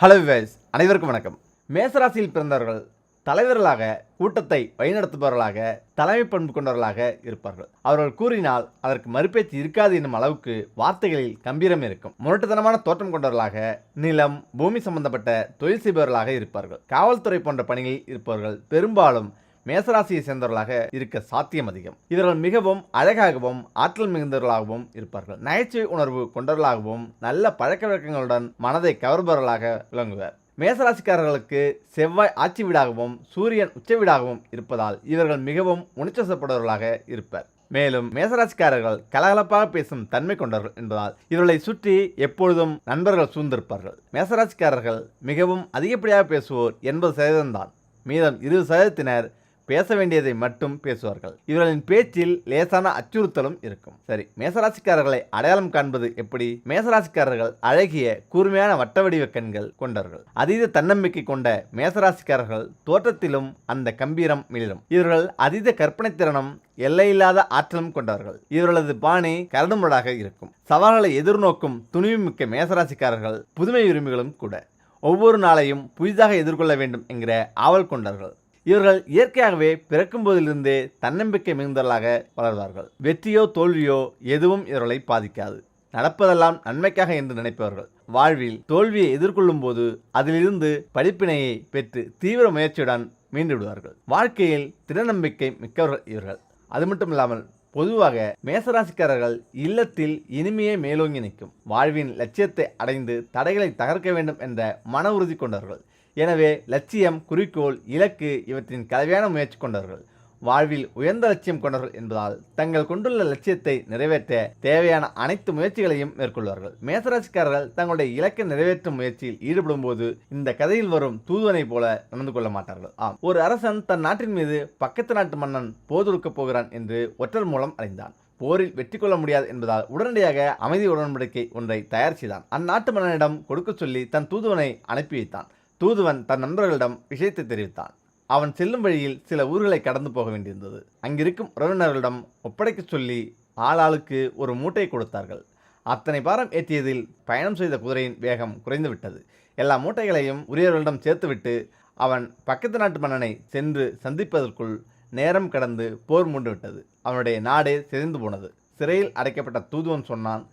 Hello wives அனைவருக்கும் வணக்கம். மேசராசியில் பிறந்தவர்கள் தலைவர்களாக கூட்டத்தை வழிநடத்துபவர்களாக தலைமை பண்பு கொண்டவர்களாக இருப்பார்கள். அவர்கள் கூறினால் அதற்கு மறுபேச்சு இருக்காது என்னும் அளவுக்கு வார்த்தைகளில் கம்பீரம் இருக்கும். முரட்டுத்தனமான தோற்றம் கொண்டவர்களாக நிலம் பூமி சம்பந்தப்பட்ட தொழில் செய்பவர்களாக இருப்பார்கள். காவல்துறை போன்ற பணிகளில் இருப்பவர்கள் பெரும்பாலும் மேசராசியை சேர்ந்தவர்களாக இருக்க சாத்தியம் அதிகம். இவர்கள் மிகவும் அழகாகவும் ஆற்றல் மிகுந்தவர்களாகவும் இருப்பார்கள். நகைச்சுவை உணர்வு கொண்டவர்களாகவும் நல்ல பழக்க வழக்கங்களுடன் மனதை கவர்பவர்களாக விளங்குவர். மேசராசிக்காரர்களுக்கு செவ்வாய் ஆட்சி வீடாகவும் சூரியன் உச்ச வீடாகவும் இருப்பதால் இவர்கள் மிகவும் உணர்ச்சப்படுபவர்களாக இருப்பர். மேலும் மேசராசிக்காரர்கள் கலகலப்பாக பேசும் தன்மை கொண்டவர்கள் என்பதால் இவர்களை சுற்றி எப்பொழுதும் நண்பர்கள் சூழ்ந்திருப்பார்கள். மேசராசிக்காரர்கள் மிகவும் அதிகப்படியாக பேசுவோர் எண்பது சதவீதம்தான். மீதம் இருபது சதவீதத்தினர் பேச வேண்டியதை மட்டும் பேசுவார்கள். இவர்களின் பேச்சில் லேசான அச்சுறுத்தலும் இருக்கும். சரி மேசராசிக்காரர்களை அடையாளம் காண்பது எப்படி? மேசராசிக்காரர்கள் அழகிய கூர்மையான வட்ட வடிவ கண்கள் கொண்டவர்கள். அதீத தன்னம்பிக்கை கொண்ட மேசராசிக்காரர்கள் தோற்றத்திலும் அந்த கம்பீரம் மிளிரும். இவர்கள் அதீத கற்பனை திறனும் எல்லையில்லாத ஆற்றலும் கொண்டவர்கள். இவர்களது பாணி கரடுமுரடாக இருக்கும். சவால்களை எதிர்நோக்கும் துணிவுமிக்க மேசராசிக்காரர்கள் புதுமை விரும்பிகளும் கூட. ஒவ்வொரு நாளையும் புதிதாக எதிர்கொள்ள வேண்டும் என்கிற ஆவல் கொண்டார்கள் இவர்கள் இயற்கையாகவே பிறக்கும் போதிலிருந்தே தன்னம்பிக்கை மிகுந்தவர்களாக வளர்வார்கள். வெற்றியோ தோல்வியோ எதுவும் இவர்களை பாதிக்காது. நடப்பதெல்லாம் நன்மைக்காக என்று நினைப்பவர்கள். வாழ்வில் தோல்வியை எதிர்கொள்ளும் போது அதிலிருந்து படிப்பினையை பெற்று தீவிர முயற்சியுடன் மீண்டு விடுவார்கள் வாழ்க்கையில் திடநம்பிக்கை மிக்கவர்கள் இவர்கள். அது மட்டும் இல்லாமல் பொதுவாக மேசராசிக்காரர்கள் இல்லத்தில் இனிமையே மேலோங்கி நிற்கும். வாழ்வின் லட்சியத்தை அடைந்து தடைகளை தகர்க்க வேண்டும் என்ற மன உறுதி கொண்டவர்கள். எனவே லட்சியம் குறிக்கோள் இலக்கு இவற்றின் கலவையான முயற்சி கொண்டவர்கள். வாழ்வில் உயர்ந்த லட்சியம் கொண்டவர்கள் என்பதால் தங்கள் கொண்டுள்ள லட்சியத்தை நிறைவேற்ற தேவையான அனைத்து முயற்சிகளையும் மேற்கொள்வார்கள். மேசராசிக்காரர்கள் தங்களுடைய இலக்கை நிறைவேற்றும் முயற்சியில் ஈடுபடும் போது இந்த கதையில் வரும் தூதுவனை போல நடந்து கொள்ள மாட்டார்கள். ஆம் ஒரு அரசன் தன் நாட்டின் மீது பக்கத்து நாட்டு மன்னன் போதொடுக்கப் போகிறான் என்று ஒற்றர் மூலம் அறிந்தான். போரில் வெற்றி கொள்ள முடியாது என்பதால் உடனடியாக அமைதி உடன்படிக்கை ஒன்றை தயார் செய்தான். அந்நாட்டு மன்னனிடம் கொடுக்க சொல்லி தன் தூதுவனை அனுப்பி வைத்தான். தூதுவன் தன் நண்பர்களிடம் விஷயத்தை தெரிவித்தான். அவன் செல்லும் வழியில் சில ஊர்களை கடந்து போக வேண்டியிருந்தது. அங்கிருக்கும் உறவினர்களிடம் ஒப்படைக்கச் சொல்லி ஆளாளுக்கு ஒரு மூட்டை கொடுத்தார்கள். அத்தனை பாரம் ஏற்றியதில் பயணம் செய்த குதிரையின் வேகம் குறைந்துவிட்டது. எல்லா மூட்டைகளையும் உரியவர்களிடம் சேர்த்துவிட்டு அவன் பக்கத்து நாட்டு மன்னனை சென்று சந்திப்பதற்குள் நேரம் கடந்து போர் மூண்டு விட்டது அவனுடைய நாடே சிதைந்து போனது. சிறையில் அடைக்கப்பட்ட தூதுவன் சொன்னான்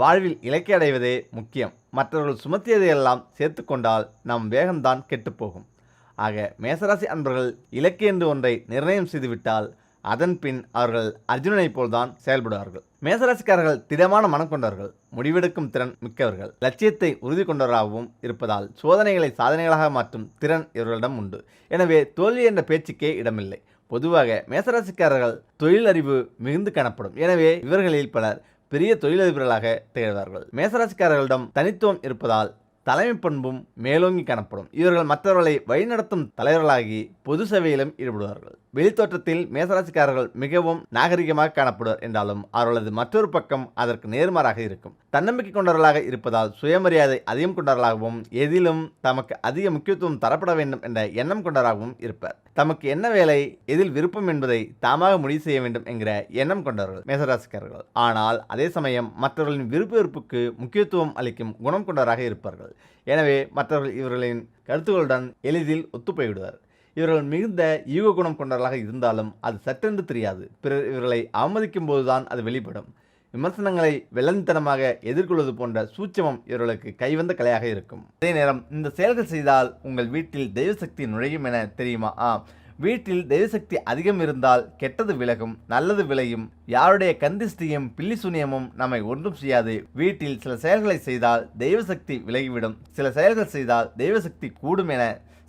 வாழ்வில் இலக்கை அடைவதே முக்கியம். மற்றவர்கள் சுமத்தியதையெல்லாம் சேர்த்து கொண்டால் நம் வேகம்தான் கெட்டுப்போகும். ஆக மேசராசி அன்பர்கள் இலக்கு என்று ஒன்றை நிர்ணயம் செய்துவிட்டால் அதன் பின் அவர்கள் அர்ஜுனனைப் போல்தான் செயல்படுவார்கள். மேசராசிக்காரர்கள் திடமான மனம் கொண்டவர்கள் முடிவெடுக்கும் திறன் மிக்கவர்கள். லட்சியத்தை உறுதி கொண்டவராகவும் இருப்பதால் சோதனைகளை சாதனைகளாக மாற்றும் திறன் இவர்களிடம் உண்டு. எனவே தோல்வி என்ற பேச்சுக்கே இடமில்லை. பொதுவாக மேசராசிக்காரர்கள் தொழிலறிவு மிகுந்து காணப்படும். எனவே இவர்களில் பலர் பெரிய தொழிலதிபர்களாக திகழ்வார்கள். மேசராசிக்காரர்களிடம் தனித்துவம் இருப்பதால் தலைமை பண்பும் மேலோங்கி காணப்படும். இவர்கள் மற்றவர்களை வழிநடத்தும் தலைவர்களாகி பொது சேவையிலும் ஈடுபடுவார்கள். வெளித்தோற்றத்தில் மேசராசிக்காரர்கள் மிகவும் நாகரிகமாக காணப்படுவர் என்றாலும் அவர்களது மற்றொரு பக்கம் அதற்கு நேர்மாறாக இருக்கும். தன்னம்பிக்கை கொண்டவர்களாக இருப்பதால் சுயமரியாதை அதிகம் கொண்டவர்களாகவும் எதிலும் தமக்கு அதிக முக்கியத்துவம் தரப்பட வேண்டும் என்ற எண்ணம் கொண்டவராகவும் இருப்பர். தமக்கு என்ன வேலை எதில் விருப்பம் என்பதை தாமாக முடிவு செய்ய வேண்டும் என்கிற எண்ணம் கொண்டவர்கள் மேசராசிக்காரர்கள். ஆனால் அதே சமயம் மற்றவர்களின் விருப்ப வெறுப்புக்கு முக்கியத்துவம் அளிக்கும் குணம் கொண்டவராக இருப்பார்கள். எனவே மற்றவர்கள் இவர்களின் கருத்துக்களுடன் எளிதில் ஒத்துப்போய்விடுவார். இவர்கள் மிகுந்த ஈக குணம் கொண்டவர்களாக இருந்தாலும் அது சற்றென்று தெரியாது. பிறர் இவர்களை அவமதிக்கும் போதுதான் அது வெளிப்படும். விமர்சனங்களை வெள்ளந்தனமாக எதிர்கொள்வது போன்ற சூட்சமம் இவர்களுக்கு கைவந்த கலையாக இருக்கும். அதே நேரம் இந்த செயல்கள் செய்தால் உங்கள் வீட்டில் தெய்வசக்தி நுழையும் என தெரியுமா? ஆ வீட்டில் தெய்வசக்தி அதிகம் இருந்தால் கெட்டது விலகும் நல்லது விளையும். யாருடைய கந்திஷ்டியும் பில்லி சூனியமும் நம்மை ஒன்றும் செய்யாது. வீட்டில் சில செயல்களை செய்தால் தெய்வசக்தி விலகிவிடும். சில செயல்கள் செய்தால் தெய்வசக்தி கூடும் என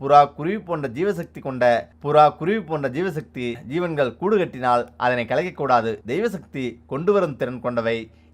புறா குருவி போன்ற ஜீவசக்தி கொண்ட புறா குருவி போன்ற ஜீவசக்தி ஜீவன்கள் கூடு கட்டினால் அதனை கலைக்கக்கூடாது. தெய்வசக்தி கொண்டு வரும் திறன் கொண்டவை.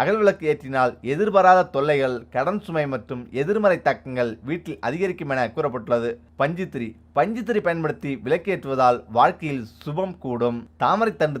அகல் விளக்கு ஏற்றினால் எதிர்பாராத தொல்லைகள் கடன் சுமை மற்றும் எதிர்மறை தாக்கங்கள் வீட்டில் அதிகரிக்கும் என கூறப்பட்டுள்ளது. பஞ்சுத்திரி. பஞ்சுத்திரி பயன்படுத்தி விளக்கேற்றுவதால் வாழ்க்கையில் சுபம் கூடும். தாமரை தண்டு